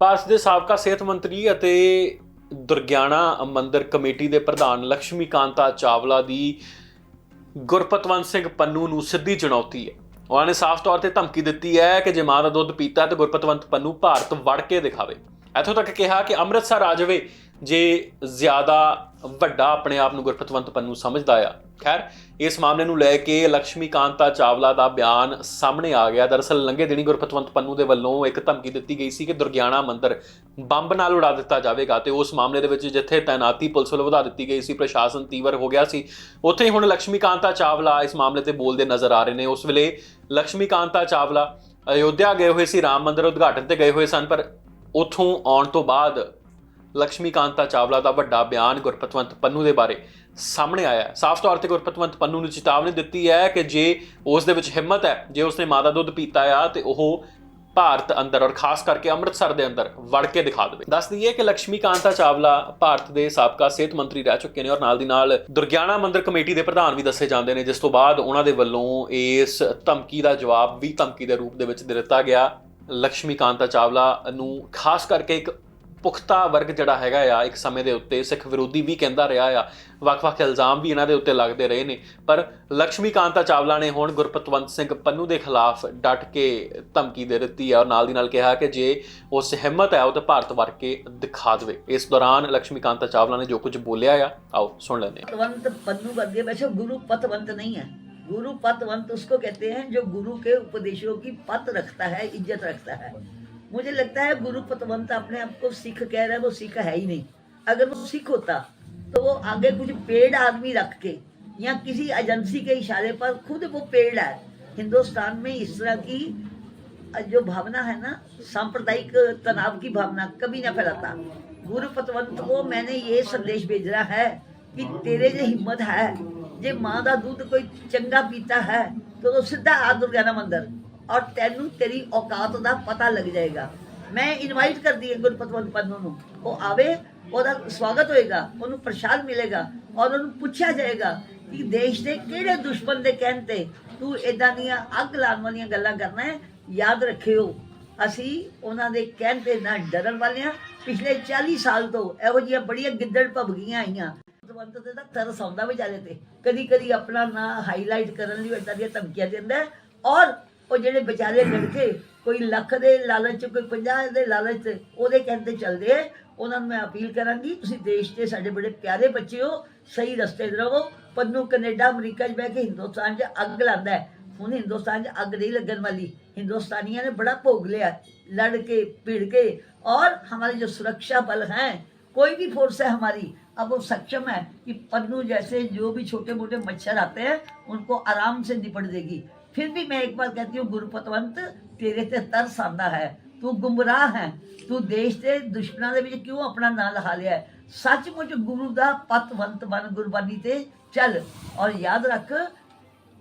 ਭਾਰਤ ਦੇ ਸਾਬਕਾ ਸਿਹਤ ਮੰਤਰੀ ਅਤੇ ਦੁਰਗਿਆਣਾ ਮੰਦਰ ਕਮੇਟੀ ਦੇ ਪ੍ਰਧਾਨ ਲక్ష్ਮੀ ਚਾਵਲਾ ਦੀ ਗੁਰਪਤਵੰਤ ਸਿੰਘ ਪੰਨੂ ਨੂੰ ਸਿੱਧੀ ਚੁਣੌਤੀ ਹੈ। ਉਹਨਾਂ ਨੇ ਸਾਫ਼ ਤੌਰ ਤੇ ਧਮਕੀ ਦਿੱਤੀ ਹੈ ਕਿ ਜੇ ਮਾਂ ਦਾ ਦੁੱਧ ਪੀਤਾ ਤੇ ਗੁਰਪਤਵੰਤ ਪੰਨੂ ਭਾਰਤ ਵੜ ਕੇ ਦਿਖਾਵੇ। ਇੱਥੋਂ ਤੱਕ ਕਿਹਾ ਕਿ ਅੰਮ੍ਰਿਤਸਰ ਆ ਜਾਵੇ ਜੇ ਜ਼ਿਆਦਾ ਵੱਡਾ ਆਪਣੇ ਆਪ ਨੂੰ ਗੁਰਪਤਵੰਤ ਪੰਨੂ ਸਮਝਦਾ ਆ, ਖੈਰ, ਇਸ ਮਾਮਲੇ ਨੂੰ ਲੈ ਕੇ ਲక్ష్ਮੀ ਕਾਂਤਾ ਚਾਵਲਾ ਦਾ ਬਿਆਨ ਸਾਹਮਣੇ ਆ ਗਿਆ। ਦਰਅਸਲ ਲੰਗੇ ਦਿਨੀ ਗੁਰਪਤਵੰਤ ਪੰਨੂ ਦੇ ਵੱਲੋਂ ਇੱਕ ਧਮਕੀ ਦਿੱਤੀ ਗਈ ਸੀ ਕਿ ਦੁਰਗਿਆਣਾ ਮੰਦਰ ਬੰਬ ਨਾਲ ਉਡਾ ਦਿੱਤਾ ਜਾਵੇਗਾ ਤੇ ਉਸ ਮਾਮਲੇ ਦੇ ਵਿੱਚ ਜਿੱਥੇ ਤਾਇਨਾਤੀ ਪੁਲਿਸ ਵੱਲੋਂ ਵਧਾ ਦਿੱਤੀ ਗਈ ਸੀ, ਪ੍ਰਸ਼ਾਸਨ ਤੀਵਰ ਹੋ ਗਿਆ ਸੀ। ਉੱਥੇ ਹੀ ਹੁਣ ਲక్ష్ਮੀ ਕਾਂਤਾ ਚਾਵਲਾ ਇਸ ਮਾਮਲੇ ਤੇ ਬੋਲਦੇ ਨਜ਼ਰ ਆ ਰਹੇ ਨੇ। ਉਸ ਵੇਲੇ ਲక్ష్ਮੀ ਕਾਂਤਾ ਚਾਵਲਾ ਅਯੋਧਿਆ ਗਏ ਹੋਏ ਸੀ, ਰਾਮ ਮੰਦਰ ਉਦਘਾਟਨ ਤੇ ਗਏ ਹੋਏ ਸਨ, ਪਰ ਉਥੋਂ ਆਉਣ ਤੋਂ ਬਾਅਦ ਲక్ష్ਮੀਕਾਂਤਾ ਚਾਵਲਾ ਦਾ ਵੱਡਾ ਬਿਆਨ ਗੁਰਪਤਵੰਤ ਪੰਨੂ ਦੇ ਬਾਰੇ ਸਾਹਮਣੇ ਆਇਆ ਸਾਫ਼ ਤੌਰ ਤੇ ਗੁਰਪਤਵੰਤ ਪੰਨੂ ਨੂੰ ਚੇਤਾਵਨੀ ਦਿੱਤੀ ਹੈ ਕਿ ਜੇ ਉਸ ਦੇ ਵਿੱਚ ਹਿੰਮਤ ਹੈ, ਜੇ ਉਸਨੇ ਮਾਦਾ ਦੁੱਧ ਪੀਤਾ ਆ, ਤੇ ਉਹ ਭਾਰਤ ਅੰਦਰ ਔਰ ਖਾਸ ਕਰਕੇ ਅੰਮ੍ਰਿਤਸਰ ਦੇ ਅੰਦਰ ਵੜ ਕੇ ਦਿਖਾ ਦੇਵੇ। ਦੱਸ ਦਈਏ ਕਿ ਲక్ష్ਮੀਕਾਂਤਾ ਚਾਵਲਾ ਭਾਰਤ ਦੇ ਸਾਬਕਾ ਸਿਹਤ ਮੰਤਰੀ ਰਹਿ ਚੁੱਕੇ ਨੇ ਔਰ ਨਾਲ ਦੀ ਨਾਲ ਦੁਰਗਿਆਣਾ ਮੰਦਰ ਕਮੇਟੀ ਦੇ ਪ੍ਰਧਾਨ ਵੀ ਦੱਸੇ ਜਾਂਦੇ ਨੇ, ਜਿਸ ਤੋਂ ਬਾਅਦ ਉਹਨਾਂ ਦੇ ਵੱਲੋਂ ਇਸ ਧਮਕੀ ਦਾ ਜਵਾਬ ਵੀ ਧਮਕੀ ਦੇ ਰੂਪ ਦੇ ਵਿੱਚ ਦਿੱਤਾ ਗਿਆ। ਲక్ష్ਮੀਕਾਂਤਾ ਚਾਵਲਾ ਨੂੰ ਖਾਸ ਕਰਕੇ ਇੱਕ ਪੁਖਤਾ ਵਰਗ ਜਿਹੜਾ ਹੈਗਾ ਆ, ਇੱਕ ਸਮੇਂ ਦੇ ਉੱਤੇ ਸਿੱਖ ਵਿਰੋਧੀ ਵੀ ਕਹਿੰਦਾ ਰਿਹਾ ਆ, ਵੱਖ-ਵੱਖ ਇਲਜ਼ਾਮ ਵੀ ਇਹਨਾਂ ਦੇ ਉੱਤੇ ਲੱਗਦੇ ਰਹੇ ਨੇ। ਪਰ ਲక్ష్ਮੀ ਕਾਂਤਾ ਚਾਵਲਾ ਨੇ ਹੁਣ ਗੁਰਪਤਵੰਤ ਸਿੰਘ ਪੰਨੂ ਦੇ ਖਿਲਾਫ ਡਟ ਕੇ ਧਮਕੀ ਦੇ ਦਿੱਤੀ ਆ ਨਾਲ ਦੀ ਨਾਲ ਕਿਹਾ ਕਿ ਜੇ ਉਹ ਸਹਿਮਤ ਹੈ, ਉਹ ਤਾਂ ਭਾਰਤ ਵਰ ਕੇ ਦਿਖਾ ਦੇਵੇ। ਇਸ ਦੌਰਾਨ ਲక్ష్ਮੀ ਕਾਂਤਾ ਚਾਵਲਾ ਨੇ ਜੋ ਕੁਝ ਬੋਲਿਆ ਆ, ਆਓ ਸੁਣ ਲੈਂਦੇ ਹਾਂ। ਪਤਵੰਤ ਪੰਨੂ ਵਰਗੇ ਵੈਸੇ ਗੁਰੂ ਪਤਵੰਤ ਨਹੀਂ ਹੈ। गुरु पतवंत उसको कहते हैं जो गुरु के उपदेशों की पत रखता है इज्जत रखता है मुझे लगता है गुरु पतवंत अपने आप को सिख कह रहा है वो सिख है ही नहीं। अगर वो सिख होता तो वो आगे कुछ पेड़ आदमी रख के या किसी एजेंसी के इशारे पर खुद वो पेड़ है हिंदुस्तान में इस तरह की जो भावना है ना सांप्रदायिक तनाव की भावना कभी ना फैलाता। गुरु पतवंत को मैंने ये संदेश भेज रहा है कि तेरे जो हिम्मत है। जे माँ का दूध कोई चंगा पीता है तो, तो सीधा आ दुर्गाना मंदिर ਔਰ ਤੈਨੂੰ ਤੇਰੀ ਔਕਾਤ ਦਾ ਪਤਾ ਲੱਗ ਜਾਏਗਾ। ਮੈਂ ਇਨਵਾਈਟ ਕਰਦੀ ਹਾਂ ਗੁਰਪਤਵੰਤ ਪੰਨੂ ਨੂੰ। ਉਹ ਆਵੇ, ਉਹਦਾ ਸਵਾਗਤ ਹੋਏਗਾ, ਉਹਨੂੰ ਪ੍ਰਸ਼ਾਦ ਮਿਲੇਗਾ ਔਰ ਉਹਨੂੰ ਪੁੱਛਿਆ ਜਾਏਗਾ ਕਿ ਦੇਸ਼ ਦੇ ਕਿਹੜੇ ਦੁਸ਼ਮਣ ਦੇ ਕਹਿਣ ਤੇ ਤੂੰ ਇਦਾਂ ਦੀਆਂ ਅੱਗ ਲਾਉਣ ਵਾਲੀਆਂ ਗੱਲਾਂ ਕਰਨਾ ਹੈ, ਯਾਦ ਰੱਖਿਓ। ਅਸੀਂ ਉਹਨਾਂ ਦੇ ਕਹਿਣ ਤੇ ਨਾ ਡਰਨ ਵਾਲੇ ਹਾਂ। ਪਿਛਲੇ 40 ਸਾਲ ਤੋਂ ਇਹੋ ਜਿਹੀਆਂ ਬੜੀਆਂ ਗਿੱਦੜ ਭਵਗੀਆਂ ਆਈਆਂ। ਭਗਵੰਤ ਤੇ ਤਾਂ ਤਰਸ ਆਉਂਦਾ ਵਿਚਾਰੇ ਤੇ। ਕਦੀ ਕਦੀ ਆਪਣਾ ਨਾਂ ਹਾਈਲਾਈਟ ਕਰਨ ਲਈ ਇਦਾਂ ਦੀਆਂ ਧਮਕੀਆਂ ਦਿੰਦਾ ਔਰ ਉਹ ਜਿਹੜੇ ਵਿਚਾਰੇ ਲੜਕੇ ਕੋਈ ਲੱਖ ਦੇ ਲਾਲਚ 'ਚ, ਕੋਈ 50 ਦੇ ਲਾਲਚ 'ਚ, ਉਹਦੇ ਕਹਿੰਦੇ ਚੱਲਦੇ ਆ ਉਹਨਾਂ ਨੂੰ ਮੈਂ ਅਪੀਲ ਕਰਾਂਗੀ ਤੁਸੀਂ ਦੇਸ਼ ਦੇ ਸਾਡੇ ਬੜੇ ਪਿਆਰੇ ਬੱਚੇ ਹੋ ਸਹੀ ਰਸਤੇ ਤੇ ਰਹੋ ਪੰਨੂ ਕੈਨੇਡਾ ਅਮਰੀਕਾ 'ਚ ਬਹਿ ਕੇ ਹਿੰਦੁਸਤਾਨ 'ਚ ਅੱਗ ਲਾਉਂਦਾ ਹੈ ਹੁਣ ਹਿੰਦੁਸਤਾਨ 'ਚ ਅੱਗ ਨਹੀਂ ਲੱਗਣ ਵਾਲੀ हिंदुस्तानियों ने बड़ा भोग लिया लड़ के पीड़ के और हमारे जो सुरक्षा बल हैं कोई भी फोर्स है हमारी अब वो सक्षम है कि पन्नू जैसे जो भी छोटे मोटे मच्छर आते हैं उनको आराम से निपट देगी फिर भी मैं एक बार कहती हूँ गुरुपतवंत तेरे ते तरस आंदा है ਤੂੰ ਗੁੰਮਰਾਹ ਹੈ ਤੂੰ ਦੇਸ਼ ਦੇ ਦੁਸ਼ਮਣਾਂ ਦੇ ਵਿੱਚ ਕਿਉਂ ਆਪਣਾ ਨਾਂ ਲਹਾ ਲਿਆ ਹੈ? ਸੱਚਮੁੱਚ ਗੁਰੂ ਦਾ ਪਤਵੰਤ ਬਣ ਗੁਰਬਾਨੀ ਤੇ ਚੱਲ ਔਰ ਯਾਦ ਰੱਖ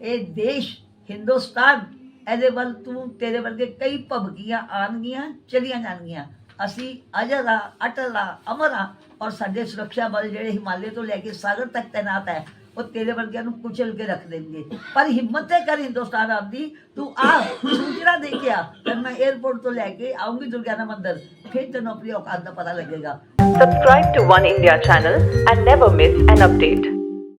ਇਹ ਦੇਸ਼ ਹਿੰਦੁਸਤਾਨ ਇਹਦੇ ਵੱਲ ਤੂੰ ਤੇਰੇ ਵਰਗੇ ਕਈ ਭਵਗੀਆਂ ਆਣਗੀਆਂ ਚਲੀਆਂ ਜਾਣਗੀਆਂ ਅਸੀਂ ਅਜਰ ਆ ਅਟਲ ਆ ਅਮਰ ਆ ਔਰ ਸਾਡੇ ਸੁਰੱਖਿਆ ਬਲ ਜਿਹੜੇ ਹਿਮਾਲੇ ਤੋਂ ਲੈ ਕੇ ਸਾਗਰ ਤੱਕ ਤੈਨਾਤ ਹੈ ਉਹ ਤੇਰੇ ਵਰਗਿਆਂ ਨੂੰ ਕੁਚਲ ਕੇ ਰੱਖ ਦੇਣਗੇ ਪਰ ਹਿੰਮਤ ਤੇ ਕਰ ਹਿੰਦੁਸਤਾਨ ਆਉਂਦੀ ਤੂੰ ਆ ਸੂਚਨਾ ਦੇ ਕੇ ਆ ਫਿਰ ਮੈਂ 에어ਪੋਰਟ ਤੋਂ ਲੈ ਕੇ ਆਉਂਗੀ ਦੁਰਗਿਆਨਾ ਮੰਦਰ ਫਿਰ ਤੈਨੂੰ ਆਪਣੀ ਔਕਾਤ ਦਾ ਪਤਾ ਲੱਗੇਗਾ Subscribe to One India channel and